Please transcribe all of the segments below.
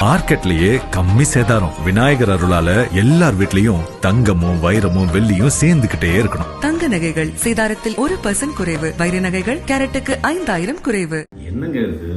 மார்க்கெட்லயே கம்மி சேதாரம். விநாயகர் அருளால எல்லார் வீட்லயும் தங்கமும் வைரமும் வெள்ளியும் சேர்ந்துகிட்டே இருக்கணும். தங்க நகைகள் சேதாரத்தில் ஒரு பர்சன்ட் குறைவு. வைர நகைகள் கேரட்டுக்கு ஐந்தாயிரம் குறைவு. என்னங்க இது?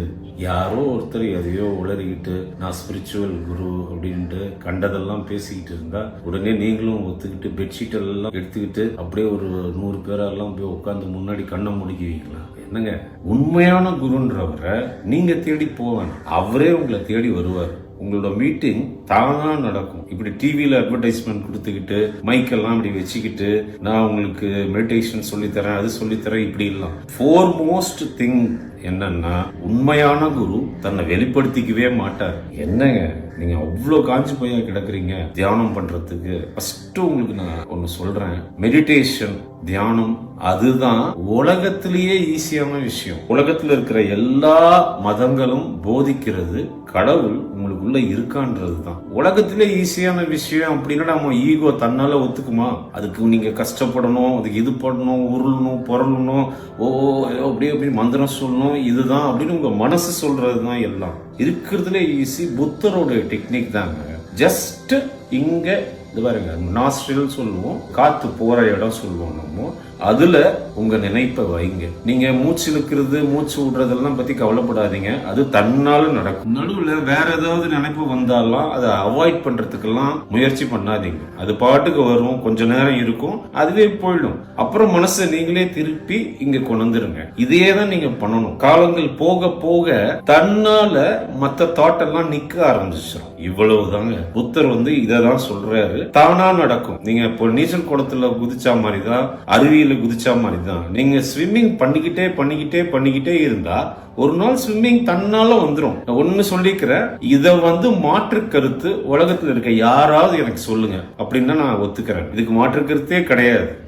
யாரோ ஒருத்தர் எதையோ உளறிக்கிட்டு நான் ஸ்பிரிச்சுவல் குரு அப்படின்ட்டு கண்டதெல்லாம் பேசிக்கிட்டு இருந்தா உடனே நீங்களும் ஒத்துக்கிட்டு பெட்ஷீட் எல்லாம் எடுத்துக்கிட்டு அப்படியே ஒரு நூறு பேரெல்லாம் போய் உட்காந்து முன்னாடி கண்ணை முடிக்குவீங்களா? என்னங்க? உண்மையான குருன்றவரை நீங்க தேடி போவேன் அவரே உங்களை தேடி வருவார். உங்களோட மீட்டிங் தானா நடக்கும். இப்படி டிவியில அட்வர்டைஸ்மெண்ட் கொடுத்துக்கிட்டு மைக்கெல்லாம் இப்படி வச்சுக்கிட்டு நான் உங்களுக்கு மெடிடேஷன் சொல்லித்தரேன் அது சொல்லித்தரேன் இப்படி இல்லாம் ஃபோர் மோஸ்ட் திங் என்னன்னா உண்மையான குரு தன்னை வெளிப்படுத்திக்கவே மாட்டார். என்னங்க? நீங்க அவ்வளோ காஞ்சி போய் கிடக்குறீங்க? தியானம் பண்றதுக்கு. ஃபர்ஸ்ட் உங்களுக்கு நான் ஒன்று சொல்றேன். மெடிடேஷன் தியானம் அதுதான் உலகத்திலேயே ஈஸியான விஷயம். உலகத்தில் இருக்கிற எல்லா மதங்களும் போதிக்கிறது கடவுள் உங்களுக்குள்ள இருக்கான்றது தான். உலகத்திலே ஈஸியான விஷயம் அப்படின்னா நம்ம ஈகோ தன்னால ஒத்துக்குமா? அதுக்கு நீங்க கஷ்டப்படணும் அதுக்கு இது பண்ணணும் உருளணும் புரளணும் ஓ அப்படியே அப்படி மந்திரம் சொல்லணும் இதுதான் அப்படின்னு உங்க மனசு சொல்றது தான் எல்லாம். இருக்கிறதுல ஈஸி புத்தரோட டெக்னிக் தாங்க. ஜஸ்ட் இங்க இது பாருங்க நாஸ்ட்ரில் சொல்லுவோம் காத்து போற இடம் சொல்லுவோம் நம்ம. அதுல உங்க நினைப்பை வைங்க. நீங்க மூச்சு இழுக்கிறது மூச்சு விடுறதெல்லாம் பத்தி கவலைப்படாதீங்க. அது தன்னால நடக்கும். நடுவுல வேற ஏதாவது நினைப்பு வந்தாலும் அதை அவாய்ட் பண்றதுக்கெல்லாம் முயற்சி பண்ணாதீங்க. அது பாட்டுக்கு வரும் கொஞ்ச நேரம் இருக்கும் அதுவே போயிடும். அப்புறம் மனசை நீங்களே திருப்பி இங்க கொண்டுருங்க இதே இதையே தான் நீங்க பண்ணணும். காலங்கள் போக போக தன்னால மத்த தாட்டெல்லாம் நிக்க ஆரம்பிச்சிடும் இவ்வளவுதாங்க. புத்தர் வந்து இதை தான் சொல்றாரு. தானா நடக்கும். நீங்க இப்போ நீச்சல் குளத்துல குதிச்சா மாதிரி தான் அருவியில குதிச்சா மாதிரி தான் நீங்க ஸ்விம்மிங் பண்ணிக்கிட்டே பண்ணிக்கிட்டே பண்ணிக்கிட்டே இருந்தா ஒரு நாள் ஸ்விம்மிங் தன்னால வந்துடும் நான் ஒண்ணு சொல்லிக்கிறேன். இதை வந்து மாற்று கருத்து உலகத்தில் இருக்க யாராவது எனக்கு சொல்லுங்க. அப்படின்னா நான் ஒத்துக்கிறேன். இதுக்கு மாற்று கருத்தே கிடையாது.